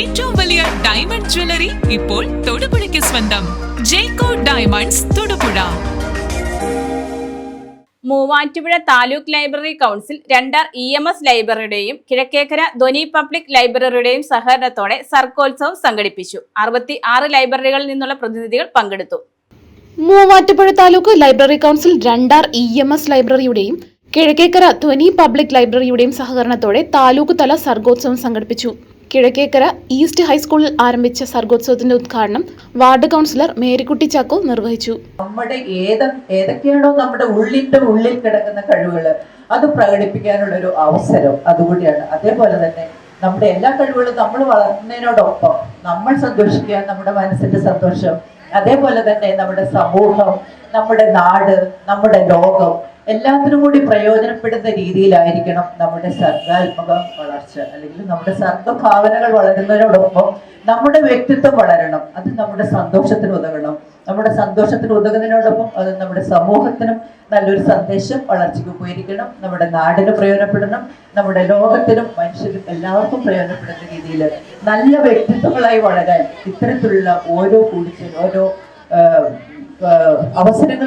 ഏറ്റവും വലിയ diamond jewellery ഇപ്പോൾ തൊടുപുഴയ്ക്ക് സ്വന്തം. Jecko Diamonds Thodupuzha. Muvattupuzha taluk library council Randar E M S ലൈബ്രറിയുടെയും Kizhakkekara Dhwani public ലൈബ്രറിയുടെയും സഹകരണത്തോടെ സർക്കോത്സവം സംഘടിപ്പിച്ചു. അറുപത്തി ആറ് ലൈബ്രറികളിൽ നിന്നുള്ള പ്രതിനിധികൾ പങ്കെടുത്തു. Muvattupuzha taluk library council Randar E M S ലൈബ്രറിയുടെയും Kizhakkekara Dhwani public ലൈബ്രറിയുടെയും സഹകരണത്തോടെ താലൂക്ക് തല സർഗോത്സവം സംഘടിപ്പിച്ചു. കിഴക്കേക്കര ഈസ്റ്റ് ഹൈസ്കൂളിൽ ആരംഭിച്ച സർഗോത്സവത്തിന്റെ ഉദ്ഘാടനം വാർഡ് കൗൺസിലർ മേരിക്കുട്ടി ചാക്കോ നിർവഹിച്ചു. നമ്മുടെ ഏത് ഏതൊക്കെയാണോ നമ്മുടെ ഉള്ളിന്റെ ഉള്ളിൽ കിടക്കുന്ന കഴിവുകൾ അത് പ്രകടിപ്പിക്കാനുള്ള ഒരു അവസരം അതുകൂടിയാണ്. അതേപോലെ തന്നെ നമ്മുടെ എല്ലാ കഴിവുകളും നമ്മൾ വളർത്തുന്നതിനോടൊപ്പം നമ്മൾ സന്തോഷിക്കുക നമ്മുടെ മനസ്സിന്റെ സന്തോഷം. അതേപോലെ തന്നെ നമ്മുടെ സമൂഹം നമ്മുടെ നാട് നമ്മുടെ ലോകം എല്ലാത്തിനും കൂടി പ്രയോജനപ്പെടുന്ന രീതിയിലായിരിക്കണം നമ്മുടെ സർഗാത്മക വളർച്ച. അല്ലെങ്കിൽ നമ്മുടെ സർഗഭാവനകൾ വളരുന്നതിനോടൊപ്പം നമ്മുടെ വ്യക്തിത്വം വളരണം. അത് നമ്മുടെ സന്തോഷത്തിന് ഉതകണം. നമ്മുടെ സന്തോഷത്തിന് ഉതകുന്നതിനോടൊപ്പം അത് നമ്മുടെ സമൂഹത്തിനും നല്ലൊരു സന്ദേശം വളർച്ചയ്ക്ക് പോയിരിക്കണം നമ്മുടെ നാടിന് പ്രയോജനപ്പെടണം. നമ്മുടെ ലോകത്തിനും മനുഷ്യരും എല്ലാവർക്കും പ്രയോജനപ്പെടുന്ന രീതിയിൽ നല്ല വ്യക്തിത്വങ്ങളായി വളരാൻ ഇത്തരത്തിലുള്ള ഓരോ കൂടിച്ചും ഓരോ ആ,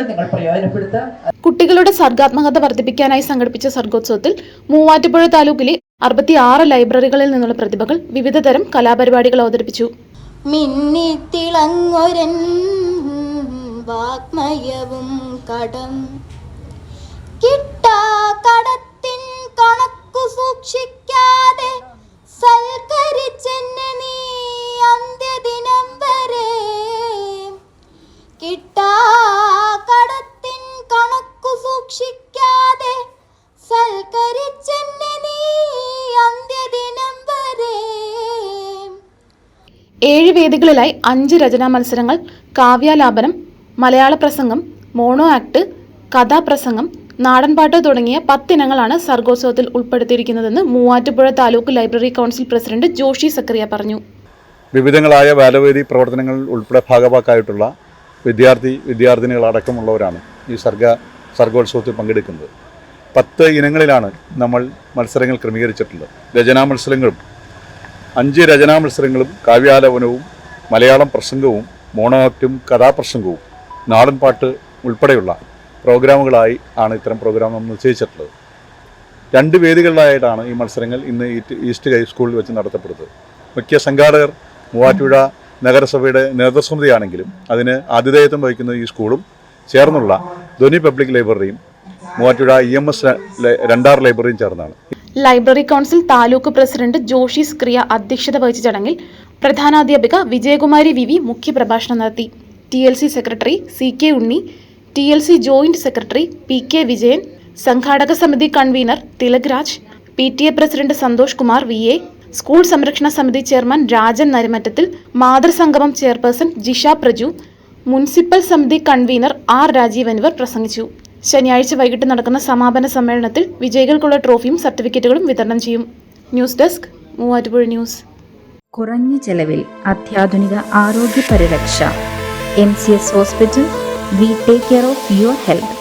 നിങ്ങൾ പ്രയോജനപ്പെടുത്തുക കുട്ടികളുടെ സർഗാത്മകത വർദ്ധിപ്പിക്കാനായി സംഘടിപ്പിച്ച സർഗോത്സവത്തിൽ മൂവാറ്റുപുഴ താലൂക്കിലെ അറുപത്തി ആറ് ലൈബ്രറികളിൽ നിന്നുള്ള പ്രതിഭകൾ വിവിധതരം കലാപരിപാടികൾ അവതരിപ്പിച്ചു. മിന്നിത്തിളങ്ങൊരൻ വാഗ്മയവും കടം കിട്ടാ കിട്ടാ കടത്തിൻ കണക്കു സൂക്ഷിക്കാതെ സൽക്കരിച്ചെന്നെ നീ അന്ത്യദിനം വരെ. ഏഴ് വേദികളിലായി അഞ്ച് രചനാ മത്സരങ്ങൾ കാവ്യാലാപനം മലയാള പ്രസംഗം മോണോ ആക്ട് കഥാപ്രസംഗം നാടൻപാട്ട് തുടങ്ങിയ പത്തിനങ്ങളാണ് സർഗോത്സവത്തിൽ ഉൾപ്പെടുത്തിയിരിക്കുന്നതെന്ന് Muvattupuzha taluk library council president Joshi Zacharia പറഞ്ഞു. വിവിധങ്ങളായ ബാലവേദി പ്രവർത്തനങ്ങളിൽ ഉൾപ്പെടെ ഭാഗവാക്കായിട്ടുള്ള വിദ്യാർത്ഥി വിദ്യാർത്ഥിനികളടക്കമുള്ളവരാണ് ഈ സർഗ സർഗോത്സവത്തിൽ പങ്കെടുക്കുന്നത്. പത്ത് ഇനങ്ങളിലാണ് നമ്മൾ മത്സരങ്ങൾ ക്രമീകരിച്ചിട്ടുള്ളത്. രചനാ മത്സരങ്ങളും അഞ്ച് രചനാ മത്സരങ്ങളും കാവ്യാലോപനവും മലയാളം പ്രസംഗവും മോണോക്റ്റും കഥാപ്രസംഗവും നാടൻ പാട്ട് ഉൾപ്പെടെയുള്ള പ്രോഗ്രാമുകളായി ആണ് ഇത്തരം പ്രോഗ്രാം നമ്മൾ നിശ്ചയിച്ചിട്ടുള്ളത്. രണ്ട് വേദികളിലായിട്ടാണ് ഈ മത്സരങ്ങൾ ഇന്ന് ഈസ്റ്റ് ഹൈസ്കൂളിൽ വെച്ച് നടത്തപ്പെടുന്നത്. മുഖ്യ സംഘാടകർ മൂവാറ്റുപുഴ നഗരസഭയുടെ നേതൃസമിതിയാണെങ്കിലും അതിന് ആതിഥേയത്വം വഹിക്കുന്ന ഈ സ്കൂളും ചേർന്നുള്ള Dhwani public ലൈബ്രറിയും Muvattupuzha E M S Randar ലൈബ്രറിയും ചേർന്നാണ്. Library council taluk president Joshi Zacharia അധ്യക്ഷത വഹിച്ച ചടങ്ങിൽ പ്രധാനാധ്യാപിക വിജയകുമാരി വി വി മുഖ്യപ്രഭാഷണം നടത്തി. T L C secretary C K Unni T L C joint secretary P K Vijayan സംഘാടക സമിതി convener Thilak Raj P T A president Santhosh Kumar V A school സംരക്ഷണ സമിതി ചെയർമാൻ രാജൻ നരിമറ്റത്തിൽ മാതൃസംഗമം ചെയർപേഴ്സൺ ജിഷ പ്രജു മുനിസിപ്പൽ സമിതി convener R Rajeev എന്നിവർ പ്രസംഗിച്ചു. ശനിയാഴ്ച വൈകിട്ട് നടക്കുന്ന സമാപന സമ്മേളനത്തിൽ വിജയികൾക്കുള്ള ട്രോഫിയും സർട്ടിഫിക്കറ്റുകളും വിതരണം ചെയ്യും. News desk Muvattupuzha news. കുറഞ്ഞ ചെലവിൽ അത്യാധുനിക ആരോഗ്യ പരിരക്ഷ. M C S hospital we take care of your health.